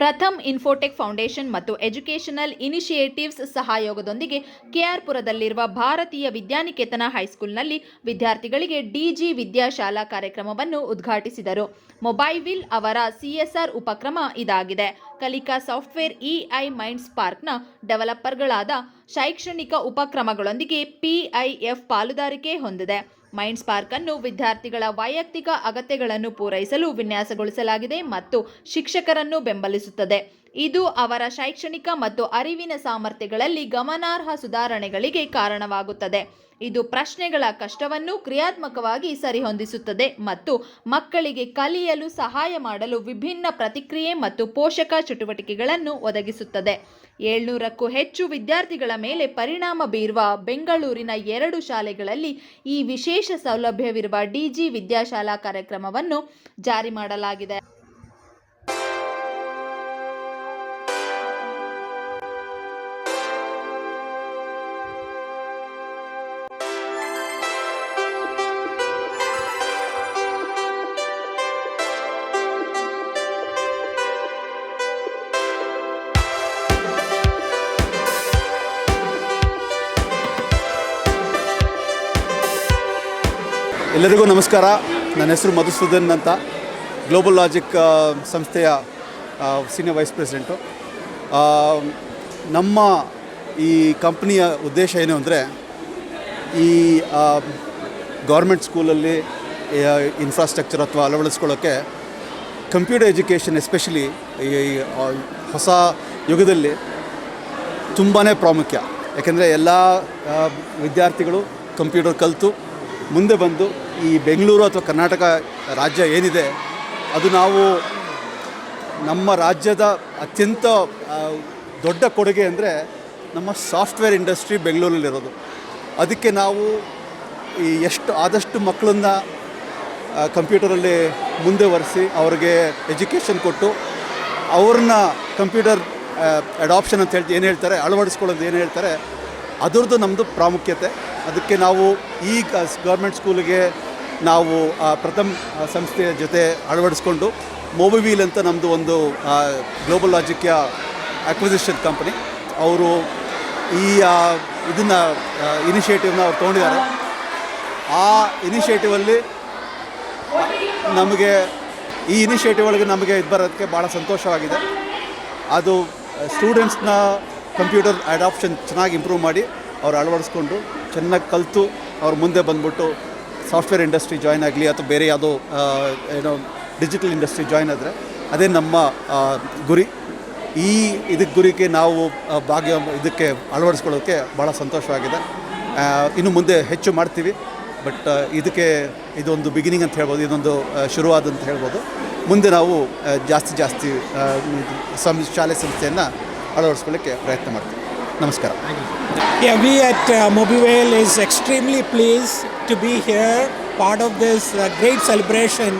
ಪ್ರಥಮ್ Infotech foundation ಮತ್ತು educational initiatives ಸಹಯೋಗದೊಂದಿಗೆ ಕೆಆರ್ಪುರದಲ್ಲಿರುವ ಭಾರತೀಯ ವಿದ್ಯಾನಿಕೇತನ ಹೈಸ್ಕೂಲ್ನಲ್ಲಿ ವಿದ್ಯಾರ್ಥಿಗಳಿಗೆ ಡಿಜಿ ವಿದ್ಯಾಶಾಲಾ ಕಾರ್ಯಕ್ರಮವನ್ನು ಉದ್ಘಾಟಿಸಿದರು. ಮೊಬೈವಿಲ್ ಅವರ ಸಿಎಸ್ಆರ್ ಉಪಕ್ರಮ ಇದಾಗಿದೆ. ಕಲಿಕಾ ಸಾಫ್ಟ್ವೇರ್ ಇಐ ಮೈಂಡ್ಸ್ ಪಾರ್ಕ್ನ ಡೆವಲಪರ್ಗಳಾದ ಶೈಕ್ಷಣಿಕ ಉಪಕ್ರಮಗಳೊಂದಿಗೆ ಪಿಐಎಫ್ ಪಾಲುದಾರಿಕೆ ಹೊಂದಿದೆ. ಮೈಂಡ್ಸ್ ಸ್ಪಾರ್ಕ್ ಅನ್ನು ವಿದ್ಯಾರ್ಥಿಗಳ ವೈಯಕ್ತಿಕ ಅಗತ್ಯಗಳನ್ನು ಪೂರೈಸಲು ವಿನ್ಯಾಸಗೊಳಿಸಲಾಗಿದೆ ಮತ್ತು ಶಿಕ್ಷಕರನ್ನು ಬೆಂಬಲಿಸುತ್ತದೆ. ಇದು ಅವರ ಶೈಕ್ಷಣಿಕ ಮತ್ತು ಅರಿವಿನ ಸಾಮರ್ಥ್ಯಗಳಲ್ಲಿ ಗಮನಾರ್ಹ ಸುಧಾರಣೆಗಳಿಗೆ ಕಾರಣವಾಗುತ್ತದೆ. ಇದು ಪ್ರಶ್ನೆಗಳ ಕಷ್ಟವನ್ನು ಕ್ರಿಯಾತ್ಮಕವಾಗಿ ಸರಿಹೊಂದಿಸುತ್ತದೆ ಮತ್ತು ಮಕ್ಕಳಿಗೆ ಕಲಿಯಲು ಸಹಾಯ ಮಾಡಲು ವಿಭಿನ್ನ ಪ್ರತಿಕ್ರಿಯೆ ಮತ್ತು ಪೋಷಕ ಚಟುವಟಿಕೆಗಳನ್ನು ಒದಗಿಸುತ್ತದೆ. ಏಳ್ನೂರಕ್ಕೂ ಹೆಚ್ಚು ವಿದ್ಯಾರ್ಥಿಗಳ ಮೇಲೆ ಪರಿಣಾಮ ಬೀರುವ ಬೆಂಗಳೂರಿನ ಎರಡು ಶಾಲೆಗಳಲ್ಲಿ ಈ ವಿಶೇಷ ಸೌಲಭ್ಯವಿರುವ ಡಿಜಿ ವಿದ್ಯಾಶಾಲಾ ಕಾರ್ಯಕ್ರಮವನ್ನು ಜಾರಿ ಮಾಡಲಾಗಿದೆ. ಎಲ್ಲರಿಗೂ ನಮಸ್ಕಾರ. ನನ್ನ ಹೆಸರು ಮಧುಸೂದನ್ ಅಂತ. ಗ್ಲೋಬಲ್ ಲಾಜಿಕ್ ಸಂಸ್ಥೆಯ ಸೀನಿಯರ್ ವೈಸ್ ಪ್ರೆಸಿಡೆಂಟು ನಮ್ಮ ಈ ಕಂಪ್ನಿಯ ಉದ್ದೇಶ ಏನು ಅಂದರೆ, ಈ ಗೌರ್ಮೆಂಟ್ ಸ್ಕೂಲಲ್ಲಿ ಇನ್ಫ್ರಾಸ್ಟ್ರಕ್ಚರ್ ಅಥವಾ ಅಳವಡಿಸ್ಕೊಳ್ಳೋಕ್ಕೆ ಕಂಪ್ಯೂಟರ್ ಎಜುಕೇಷನ್ ಎಸ್ಪೆಷಲಿ ಈ ಹೊಸ ಯುಗದಲ್ಲಿ ತುಂಬಾ ಪ್ರಾಮುಖ್ಯ. ಯಾಕೆಂದರೆ ಎಲ್ಲ ವಿದ್ಯಾರ್ಥಿಗಳು ಕಂಪ್ಯೂಟರ್ ಕಲಿತು, ಮುಂದೆ ಬಂದು ಈ ಬೆಂಗಳೂರು ಅಥವಾ ಕರ್ನಾಟಕ ರಾಜ್ಯ ಏನಿದೆ, ಅದು ನಾವು ನಮ್ಮ ರಾಜ್ಯದ ಅತ್ಯಂತ ದೊಡ್ಡ ಕೊಡುಗೆ ಅಂದರೆ ನಮ್ಮ ಸಾಫ್ಟ್ವೇರ್ ಇಂಡಸ್ಟ್ರಿ ಬೆಂಗಳೂರಲ್ಲಿರೋದು. ಅದಕ್ಕೆ ನಾವು ಈ ಎಷ್ಟು, ಆದಷ್ಟು ಮಕ್ಕಳನ್ನ ಕಂಪ್ಯೂಟರಲ್ಲಿ ಮುಂದೆ ಒರೆಸಿ ಅವ್ರಿಗೆ ಎಜುಕೇಷನ್ ಕೊಟ್ಟು ಅವ್ರನ್ನ ಕಂಪ್ಯೂಟರ್ ಅಡಾಪ್ಷನ್ ಅಂತ ಹೇಳ್ತಿ, ಏನು ಹೇಳ್ತಾರೆ, ಅಳವಡಿಸ್ಕೊಳ್ಳೋದು ಏನು ಹೇಳ್ತಾರೆ, ಅದರದ್ದು ನಮ್ಮದು ಪ್ರಾಮುಖ್ಯತೆ. ಅದಕ್ಕೆ ನಾವು ಈ ಗೌರ್ಮೆಂಟ್ ಸ್ಕೂಲಿಗೆ ನಾವು ಪ್ರಥಮ್ ಸಂಸ್ಥೆಯ ಜೊತೆ ಅಳವಡಿಸ್ಕೊಂಡು ಮೋಬಿವೀಲ್ ಅಂತ ನಮ್ಮದು ಒಂದು ಗ್ಲೋಬಲ್ ಲಾಜಿಕ್ಯ ಅಕ್ವಿಸಿಷನ್ ಕಂಪನಿ ಅವರು ಈ ಇದನ್ನು ಇನಿಷಿಯೇಟಿವ್ನ ಅವ್ರು ತೊಗೊಂಡಿದ್ದಾರೆ. ಆ ಇನಿಷಿಯೇಟಿವಲ್ಲಿ ನಮಗೆ, ಈ ಇನಿಷಿಯೇಟಿವ್ ಒಳಗೆ ನಮಗೆ ಇದು ಬರೋದಕ್ಕೆ ಭಾಳ ಸಂತೋಷವಾಗಿದೆ. ಅದು ಸ್ಟೂಡೆಂಟ್ಸ್ನ ಕಂಪ್ಯೂಟರ್ ಅಡಾಪ್ಷನ್ ಚೆನ್ನಾಗಿ ಇಂಪ್ರೂವ್ ಮಾಡಿ ಅವ್ರು ಅಳವಡಿಸ್ಕೊಂಡು ಚೆನ್ನಾಗಿ ಕಲಿತು ಅವ್ರು ಮುಂದೆ ಬಂದ್ಬಿಟ್ಟು ಸಾಫ್ಟ್ವೇರ್ ಇಂಡಸ್ಟ್ರಿ ಜಾಯ್ನ್ ಆಗಲಿ ಅಥವಾ ಬೇರೆ ಯಾವುದೋ ಏನೋ ಡಿಜಿಟಲ್ ಇಂಡಸ್ಟ್ರಿ ಜಾಯ್ನ್ ಆದರೆ ಅದೇ ನಮ್ಮ ಗುರಿ. ಈ ಇದಕ್ಕೆ ಗುರಿಗೆ ನಾವು ಭಾಗ್ಯ ಇದಕ್ಕೆ ಅಳವಡಿಸ್ಕೊಳ್ಳೋಕ್ಕೆ ಭಾಳ ಸಂತೋಷವಾಗಿದೆ. ಇನ್ನು ಮುಂದೆ ಹೆಚ್ಚು ಮಾಡ್ತೀವಿ. ಬಟ್ ಇದಕ್ಕೆ ಇದೊಂದು ಬಿಗಿನಿಂಗ್ ಅಂತ ಹೇಳ್ಬೋದು, ಇದೊಂದು ಶುರುವಾದ ಅಂತ ಹೇಳ್ಬೋದು. ಮುಂದೆ ನಾವು ಜಾಸ್ತಿ ಜಾಸ್ತಿ ಸಂ, ಶಾಲೆ ಸಂಸ್ಥೆಯನ್ನು ಅಳವಡಿಸ್ಕೊಳ್ಳೋಕ್ಕೆ ಪ್ರಯತ್ನ ಮಾಡ್ತೀವಿ. Yeah, we at uh, is extremely pleased to be here, part of this uh, great celebration,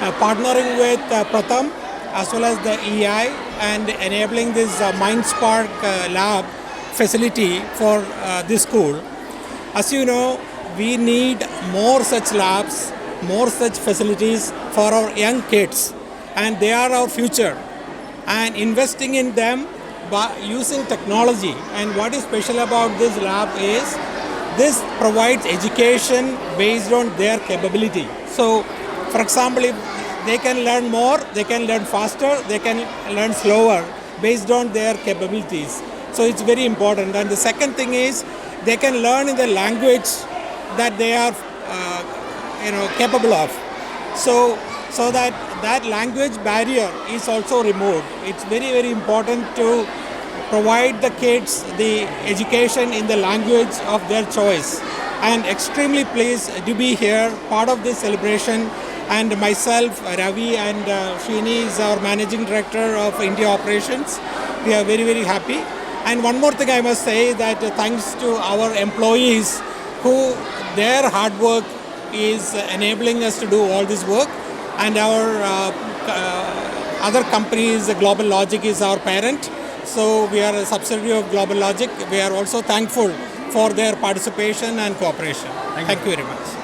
uh, partnering with uh, Pratham as well as the EI and enabling this uh, MindSpark uh, lab facility for uh, this school. As you know, we need more such labs, more such facilities for our young kids and they are our future and investing in them by using technology. And what is special about this lab is this provides education based on their capability. So, for example, if they can learn more, they can learn faster, they can learn slower based on their capabilities. So, it's very important. And the second thing is they can learn in the language that they are, uh, you know, capable of. So, so that that language barrier is also removed. It's very very important to provide the kids the education in the language of their choice. And extremely pleased to be here, part of this celebration. And myself, Ravi, and uh, Shini is our managing director of India operations. We are very very happy. And one more thing I must say that uh, thanks to our employees who their hard work is enabling us to do all this work and our uh, uh, other companies global logic is our parent. So we are a subsidiary of global logic. We are also thankful for their participation and cooperation. Thank, you very much